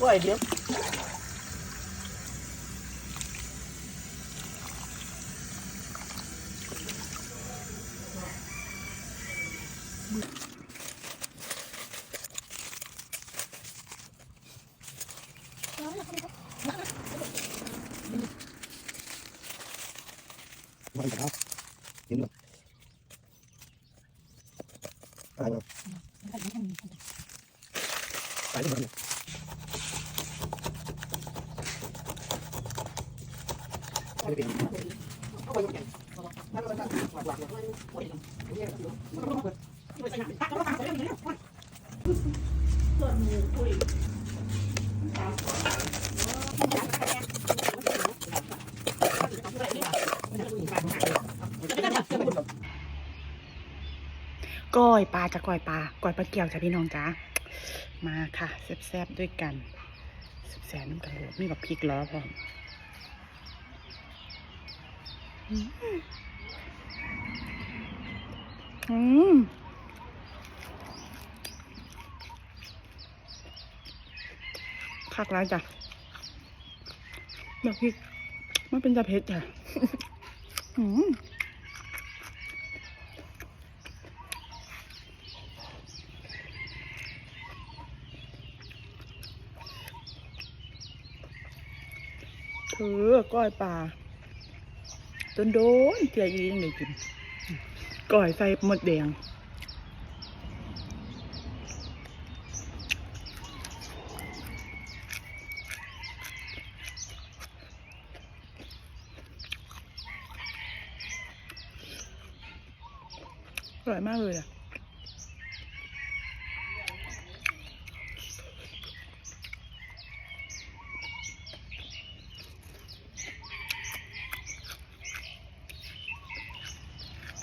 Uầy điếm Hãy subscribe Các bạn có thể thấy là nó có những cái. ก้อยปลาจะก้อยปลาก้อยปลาเกี่ยวจ้ะพี่น้องจ้ามาค่ะแซ่บๆด้วยกันแซ่บๆน้ำกระโหลกมีแบบพริกล้อพร้อมอืมอืมคักแล้วจ้ะเดี๋ยวพริกมันเป็นจะเผ็ดจ้ะอืม คือก้อยปลาจนโดนเจียอียังได้กินก้อยใส่หมดแดงอร่อยมากเลยอะ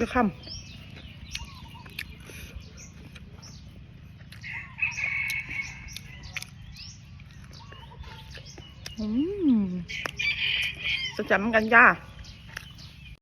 จะคำอืมจะจำกันย่า